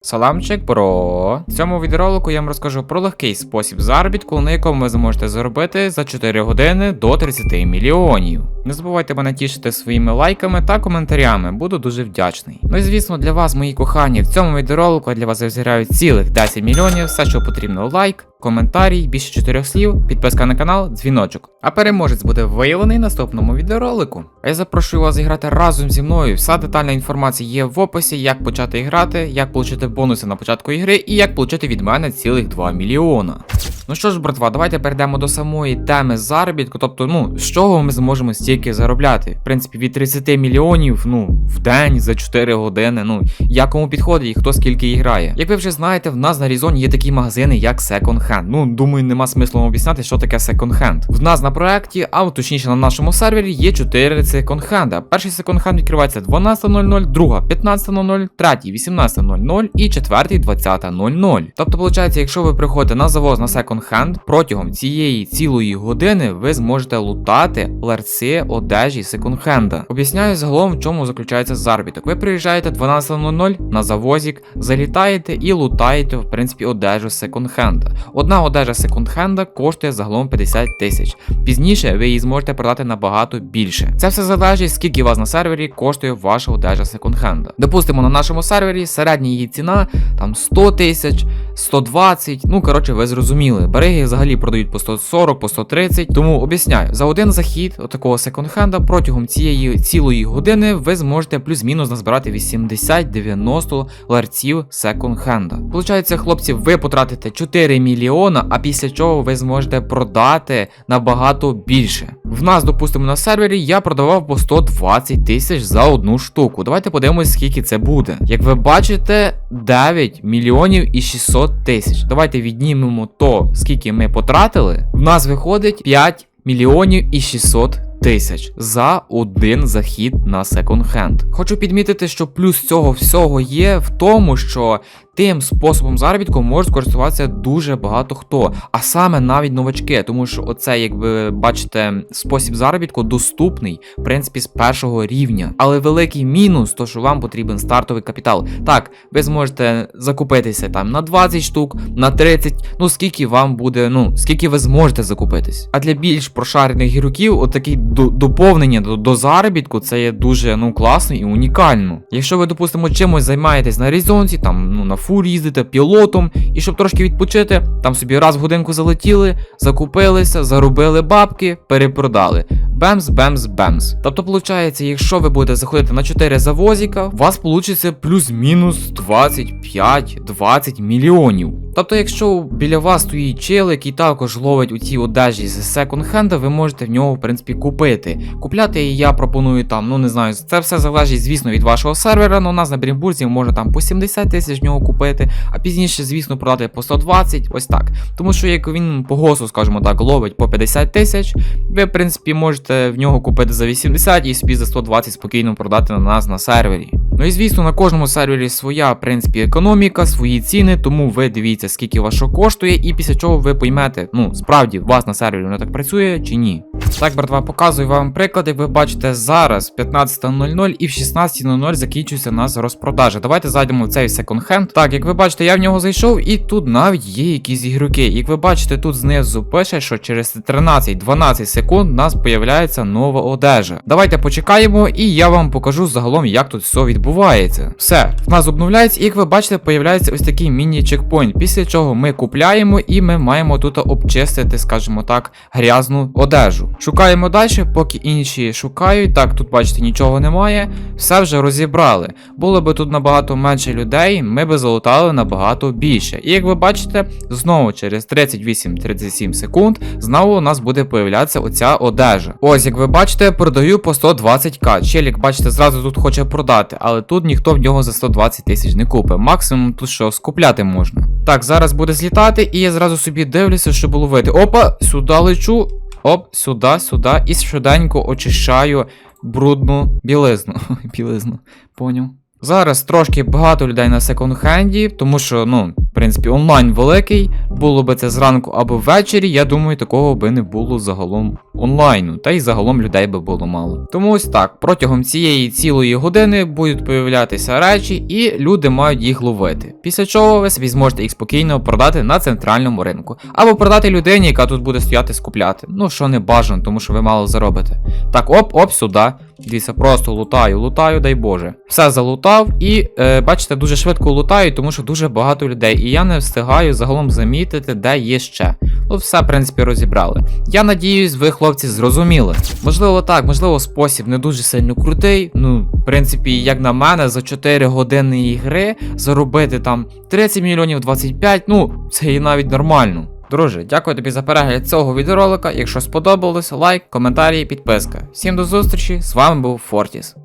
Саламчик, бро! В цьому відеоролику я вам розкажу про легкий спосіб заробітку, на якому ви зможете заробити за 4 години до 30 мільйонів. Не забувайте мене тішити своїми лайками та коментарями, буду дуже вдячний. Ну і звісно, для вас, мої кохані, в цьому відеоролику я для вас розіграю цілих 10 мільйонів, все, що потрібно, лайк, коментарій, більше чотирьох слів, підписка на канал, дзвіночок. А переможець буде виявлений в наступному відеоролику. А я запрошую вас зіграти разом зі мною. Вся детальна інформація є в описі, як почати грати, як отримати бонуси на початку ігри і як отримати від мене цілих 2 мільйона. Ну що ж, братва, давайте перейдемо до самої теми заробітку. Тобто, ну, з чого ми зможемо стільки заробляти? В принципі, від 30 мільйонів, ну, в день за 4 години. Ну, як кому підходить і хто скільки грає. Як ви вже знаєте, в нас на Різоні є такі магазини, як Second Hand. Ну, думаю, нема смислу вам об'ясняти, що таке Second Hand. В нас на проекті, а точніше на нашому сервері, є 4 Second Hand. Перший Second Hand відкривається 12.00, друга 15.00, третій 18.00 і четвертий 20.00. Тобто, виходить, якщо ви приходите на завоз на Second Hand, протягом цієї цілої години ви зможете лутати ларці одежі Hand. Об'ясняю загалом, в чому заключається заробіток. Ви приїжджаєте 12.00 на завозик, залітаєте і лутаєте, в принципі, одежу Hand. Одна одежа Hand коштує загалом 50 тисяч. Пізніше ви її зможете продати набагато більше. Це все залежить, скільки у вас на сервері коштує ваша одежа Hand. Допустимо, на нашому сервері середня її ціна там 100 тисяч, 120, ну коротше, ви зрозуміли. Береги взагалі продають по 140, по 130. Тому об'ясняю, за один захід отакого секонд-хенда протягом цієї цілої години ви зможете плюс-мінус назбирати 80-90 ларців секонд-хенда. Получається, хлопці, ви потратите 4 мільйона, а після чого ви зможете продати набагато більше. В нас, допустимо, на сервері я продавав по 120 тисяч за одну штуку. Давайте подивимось, скільки це буде. Як ви бачите, 9 мільйонів і 600 тисяч. Давайте віднімемо то, скільки ми потратили. В нас виходить 5 мільйонів і 600 тисяч за один захід на секонд-хенд. Хочу підмітити, що плюс цього всього є в тому, що тим способом заробітку може скористуватися дуже багато хто, а саме навіть новачки, тому що оце, як ви бачите, спосіб заробітку доступний, в принципі, з першого рівня. Але великий мінус, то що вам потрібен стартовий капітал. Так, ви зможете закупитися там на 20 штук, на 30, ну скільки вам буде, ну скільки ви зможете закупитись. А для більш прошарених гіроків, отакі до- доповнення до, до заробітку, це є дуже ну класно і унікально. Якщо ви, допустимо, чимось займаєтесь на різонці, там ну на фур їздите пілотом, і щоб трошки відпочити, там собі раз в годинку залетіли, закупилися, заробили бабки, перепродали. Бемс, бемс, бемс. Тобто, виходить, якщо ви будете заходити на 4 завозіка, у вас вийде плюс-мінус 25-20 мільйонів. Тобто, якщо біля вас стоїть чел, який також ловить у цій одежі з секонд-хенда, ви можете в нього, в принципі, купити. Купляти її я пропоную там, ну не знаю, це все залежить, звісно, від вашого сервера. але у нас на Брімбурзі можна там по 70 тисяч в нього купити, а пізніше, звісно, продати по 120, ось так. Тому що як він по госу, скажімо так, ловить по 50 тисяч, ви, в принципі, можете в нього купити за 80 і собі за 120 спокійно продати на нас на сервері. Ну і звісно, на кожному сервері своя, в принципі, економіка, свої ціни, тому ви дивіться, скільки вас коштує, і після чого ви поймете, ну справді у вас на сервері воно так працює чи ні. Так, братва, показую вам приклад, як ви бачите, зараз 15.00 і в 16.00 закінчується у нас розпродажа. Давайте зайдемо в цей секонд-хенд. Так, як ви бачите, я в нього зайшов, і тут навіть є якісь ігроки. Як ви бачите, тут знизу пише, що через 13-12 секунд у нас появляється нова одежа. Давайте почекаємо, і я вам покажу загалом, як тут все відбувається. Все, в нас обновляється, і як ви бачите, появляється ось такий міні-чекпоінт, після чого ми купляємо і ми маємо тут обчистити, скажімо так, грязну одежу. Шукаємо далі, поки інші шукають. Так, тут бачите, нічого немає. Все вже розібрали. Було би тут набагато менше людей, ми би залутали набагато більше. І як ви бачите, знову через 38-37 секунд знову у нас буде появлятися оця одежа. Ось, як ви бачите, продаю по 120к. Челік, бачите, зразу тут хоче продати, але тут ніхто в нього за 120 тисяч не купить. Максимум тут що скупляти можна. Так, зараз буде злітати, і я зразу собі дивлюся, що було вийти. Опа, сюди лечу. Оп, сюди, сюди, і швиденько очищаю брудну білизну. білизну, поняв. Зараз трошки багато людей на секонд-хенді, тому що, ну, принципі, онлайн великий, було би це зранку або ввечері, я думаю, такого би не було загалом онлайну, та й загалом людей би було мало. Тому ось так, протягом цієї цілої години будуть появлятися речі, і люди мають їх ловити. Після чого ви собі зможете їх спокійно продати на центральному ринку, або продати людині, яка тут буде стояти скупляти. Ну що не бажано, тому що ви мало заробите. Так, оп, оп, сюди. Дивіться, просто лутаю, лутаю, дай Боже. Все залутав і е, бачите, дуже швидко лутаю, тому що дуже багато людей. І я не встигаю загалом замітити, де є ще. Ну, все, в принципі, розібрали. Я надіюсь, ви, хлопці, зрозуміли. Можливо, так, можливо, спосіб не дуже сильно крутий. Ну, в принципі, як на мене, за 4 години ігри заробити там 30 мільйонів 25, ну, це і навіть нормально. Друже, дякую тобі за перегляд цього відеоролика. Якщо сподобалось, лайк, коментарі, підписка. Всім до зустрічі, з вами був Фортіс.